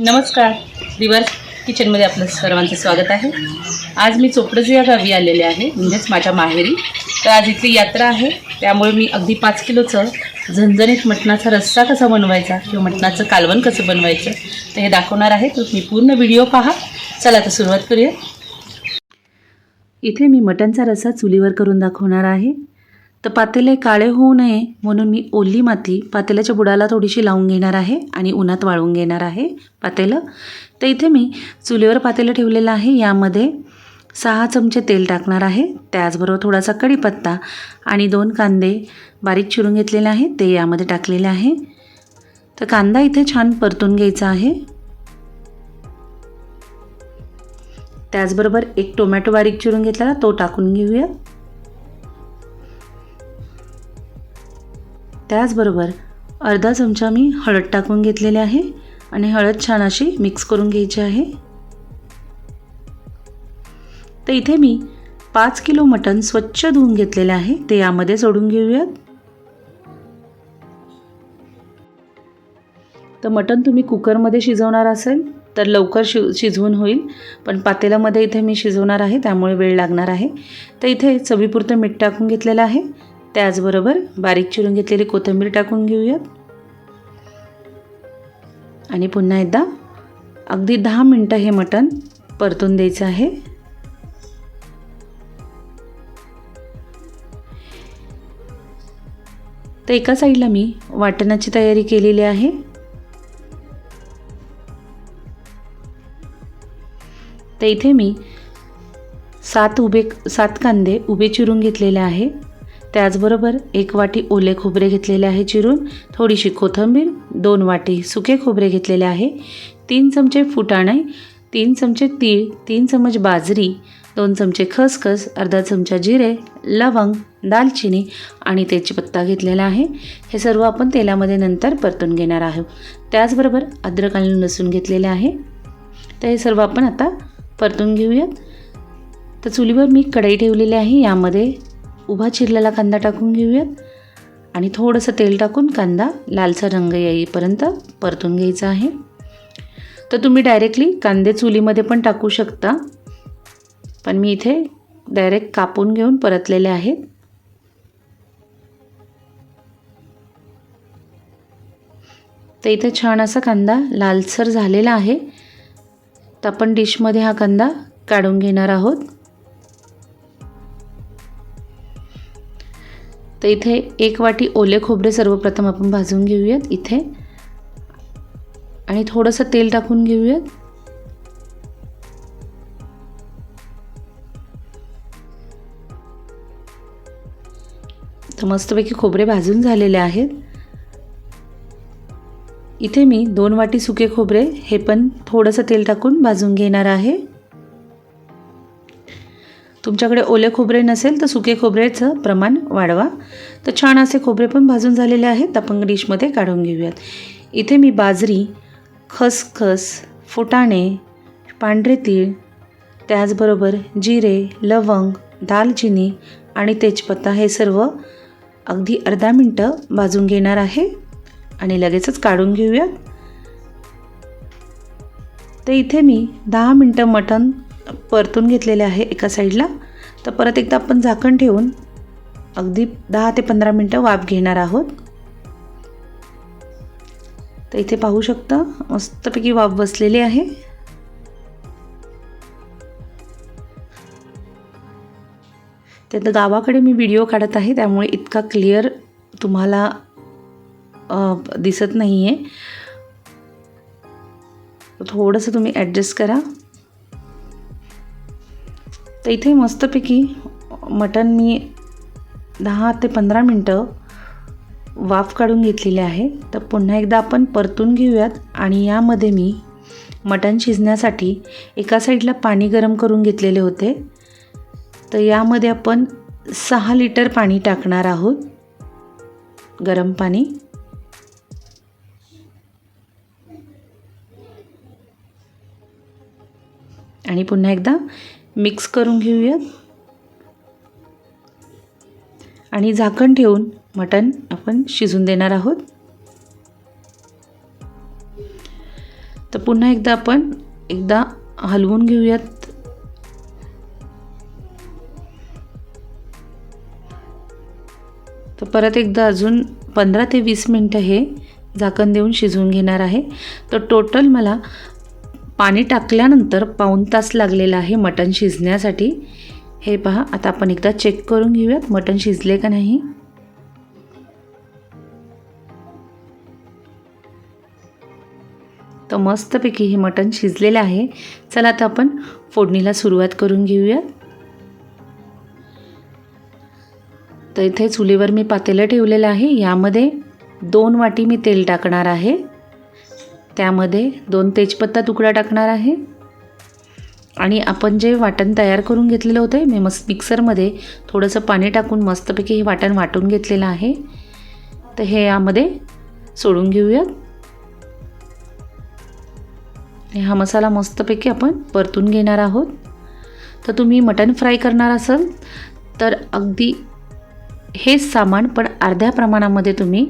नमस्कार. रिवर किचनमध्ये आपलं सर्वांचं स्वागत आहे. आज मी चोपडज या गावी आलेले आहे म्हणजेच माझ्या माहेरी. तर आज इथली यात्रा आहे. त्यामुळे मी अगदी पाच किलोचं झणझणीत मटणाचा रस्सा कसा बनवायचा किंवा मटणाचं कालवण कसं बनवायचं तर हे दाखवणार आहे. तर तुम्ही पूर्ण व्हिडिओ पहा. चला तर सुरुवात करूया. इथे मी मटणचा रस्सा चुलीवर करून दाखवणार आहे. तर पातेले काळे होऊ नये म्हणून मी ओली माती पातेल्याच्या बुडाला थोडीशी लावून घेणार आहे आणि उन्हात वाळवून घेणार आहे पातेलं. तर इथे मी चुलीवर पातेलं ठेवलेलं आहे. यामध्ये सहा चमचे तेल टाकणार आहे. त्याचबरोबर थोडासा कढीपत्ता आणि दोन कांदे बारीक चिरून घेतलेले आहे ते यामध्ये टाकलेले आहे. तर कांदा इथे छान परतून घ्यायचा आहे. त्याचबरोबर एक टोमॅटो बारीक चिरून घेतलेला तो टाकून घेऊया. त्याचबरोबर अर्धा चमचा मी हळद टाकून घेतलेली आहे आणि हळद छान अशी मिक्स करून घ्यायची आहे. तर इथे मी पाच किलो मटण स्वच्छ धुवून घेतलेलं आहे. ते यामध्ये सोडून घेऊयात. तर मटण तुम्ही कुकरमध्ये शिजवणार असेल तर लवकर शि शिजवून होईल. पण पातेल्यामध्ये इथे मी शिजवणार आहे त्यामुळे वेळ लागणार आहे. तर इथे चवीपुरतं मीठ टाकून घेतलेलं आहे. त्याचबरोबर बारीक चिरून घेतलेली कोथिंबीर टाकून घेऊयात. आणि पुन्हा एकदा अगदी दहा मिनटं हे मटण परतून द्यायचं आहे. तर एका साईडला मी वाटणाची तयारी केलेली आहे. तर इथे मी सात उभे सात कांदे उभे चिरून घेतलेले आहे. त्याचबरोबर एक वाटी ओले खोबरे घेतलेले आहे चिरून थोडीशी कोथिंबीर दोन वाटी सुके खोबरे घेतलेले आहे तीन चमचे फुटाणे तीन चमचे तीळ तीन चमच बाजरी दोन चमचे खसखस अर्धा चमचा जिरे लवंग दालचिनी आणि तेजपत्ता घेतलेला आहे. हे सर्व आपण तेलामध्ये नंतर परतून घेणार आहोत. त्याचबरोबर अद्रक आणि लसूण घेतलेले आहे. तर हे सर्व आपण आता परतून घेऊयात. तर चुलीवर मी कढई ठेवलेली आहे. यामध्ये उभा चिरलेला कांदा टाकून घेऊयात. आणि थोडंसं तेल टाकून कांदा लालसा रंग येईपर्यंत परतून घ्यायचा आहे. तर तुम्ही डायरेक्टली कांदे चुलीमध्ये पण टाकू शकता. पण मी इथे डायरेक्ट कापून घेऊन परतलेले आहेत. तर इथे छान असा कांदा लालसर झालेला आहे. तर आपण डिशमध्ये हा कांदा काढून घेणार आहोत. तर इथे एक वाटी ओले खोबरे सर्वप्रथम आपण भाजून घेऊयात इथे. आणि थोडंसं तेल टाकून घेऊयात. तर मस्तपैकी खोबरे भाजून झालेले आहेत. इथे मी दोन वाटी सुके खोबरे हे पण थोडंसं तेल टाकून भाजून घेणार आहे. तुमच्याकडे ओले खोबरे नसेल तर सुके खोबऱ्याचं प्रमाण वाढवा. तर छान असे खोबरे पण भाजून झालेले आहेत. आपण डिशमध्ये काढून घेऊयात. इथे मी बाजरी खसखस फुटाणे पांढरे तीळ त्याचबरोबर जिरे लवंग दालचिनी आणि तेजपत्ता हे सर्व अगदी अर्धा मिनटं भाजून घेणार आहे. आणि लगेचच काढून घेऊयात. तर इथे मी दहा मिनटं मटण परतून घेतलेले आहे एका साईडला. तर परत एकदा आपण झाकण ठेवून अगदी दहा ते पंधरा मिनटं वाफ घेणार आहोत. तर इथे पाहू शकता मस्तपैकी वाफ बसलेली आहे. त्यात गावाकडे मी व्हिडिओ काढत आहे त्यामुळे इतका क्लिअर तुम्हाला दिसत नाही आहे थोडंसं तुम्ही ॲडजस्ट करा. तर इथे मस्तपैकी मटण मी दहा ते पंधरा मिनटं वाफ काढून घेतलेली आहे. तर पुन्हा एकदा आपण परतून घेऊयात आणि यामध्ये मी मटण शिजण्यासाठी एका साईडला पाणी गरम करून घेतलेले होते. तर यामध्ये आपण सहा लिटर पाणी टाकणार आहोत. गरम पाणी. आणि पुन्हा एकदा मिक्स करून घेऊयात. आणि झाकण ठेवून मटण आपण शिजून देणार आहोत. तर पुन्हा एकदा आपण एकदा हलवून घेऊयात. तर परत एकदा अजून पंधरा ते वीस मिनटं हे झाकण देऊन शिजवून घेणार आहे. तर टोटल मला पाणी टाकल्यानंतर पाऊण तास लागलेला आहे मटण शिजण्यासाठी. हे पहा आता आपण एकदा चेक करून घेऊयात मटण शिजले का नाही. तर मस्तपैकी हे मटण शिजलेलं आहे. चला आता आपण फोडणीला सुरुवात करून घेऊयात. तर इथे चुलीवर मी पातेलं ठेवलेलं आहे. यामध्ये दोन वाटी मी तेल टाकणार आहे. त्यामध्ये दोन तेजपत्ता तुकडा टाकणार आहे. आणि आपण जे वाटण तयार करून घेतलेलं होतं मी मस्त मिक्सरमध्ये थोडंसं पाणी टाकून मस्तपैकी हे वाटण वाटून घेतलेलं आहे. तर हे यामध्ये सोडून घेऊयात. हा मसाला मस्तपैकी आपण परतून घेणार आहोत. तर तुम्ही मटण फ्राय करणार असाल तर अगदी हेच सामान पण अर्ध्या प्रमाणामध्ये तुम्ही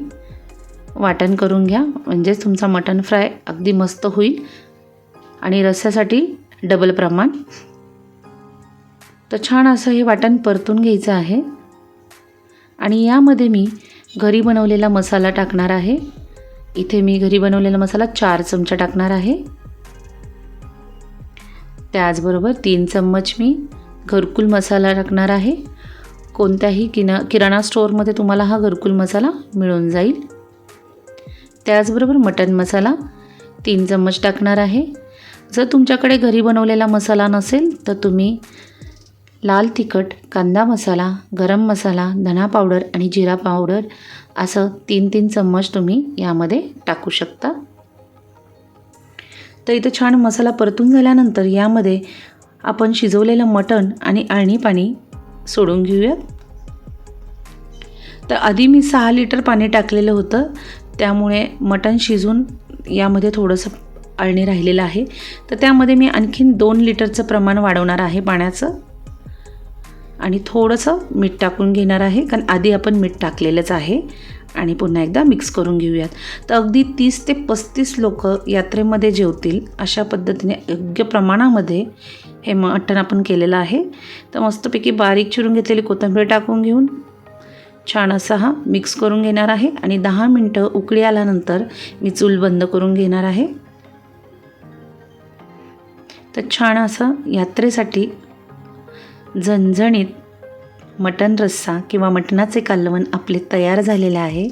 वाटण करून घ्या. म्हणजेच तुमचा मटण फ्राय अगदी मस्त होईल. आणि रस्स्यासाठी डबल प्रमाण. तर छान असं हे वाटण परतून घ्यायचं आहे. आणि यामध्ये मी घरी बनवलेला मसाला टाकणार आहे. इथे मी घरी बनवलेला मसाला चार चमचा टाकणार आहे. त्याचबरोबर तीन चम्मच मी घरकुल मसाला टाकणार आहे. कोणत्याही किना किराणा स्टोअरमध्ये तुम्हाला हा घरकुल मसाला मिळून जाईल. त्याचबरोबर मटन मसाला तीन चम्मच टाकणार आहे. जर तुमच्याकडे घरी बनवलेला मसाला नसेल तर तुम्ही लाल तिखट कांदा मसाला गरम मसाला धना पावडर आणि जिरा पावडर असं तीन तीन चम्मच तुम्ही यामध्ये टाकू शकता. तर इथं छान मसाला परतून झाल्यानंतर यामध्ये आपण शिजवलेलं मटण आणि आळणी पाणी सोडून घेऊयात. तर आधी मी सहा लिटर पाणी टाकलेलं होतं. त्यामुळे मटण शिजून यामध्ये थोडंसं अळणी राहिलेलं आहे. तर त्यामध्ये मी आणखीन दोन लिटरचं प्रमाण वाढवणार आहे पाण्याचं. आणि थोडंसं मीठ टाकून घेणार आहे कारण आधी आपण मीठ टाकलेलंच आहे. आणि पुन्हा एकदा मिक्स करून घेऊयात. तर अगदी तीस ते पस्तीस लोक यात्रेमध्ये जेवतील अशा पद्धतीने योग्य प्रमाणामध्ये हे मटण आपण केलेलं आहे. तर मस्तपैकी बारीक चिरून घेतलेली कोथिंबीर टाकून घेऊन छान असा हा मिक्स करून घेणार आहे आणि दहा मिनटं उकळी आल्यानंतर मी चूल बंद करून घेणार आहे. तर छान असं यात्रेसाठी झणझणीत मटण रस्सा किंवा मटणाचे कालवण आपले तयार झालेले आहे.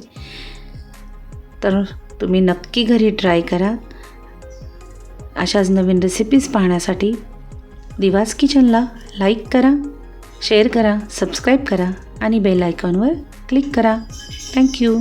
तर तुम्ही नक्की घरी ट्राय करा. अशाच नवीन रेसिपीज पाहण्यासाठी दिवास किचनला लाईक करा शेअर करा सबस्क्राईब करा. आणि बेल आयकॉनवर क्लिक करा. थँक्यू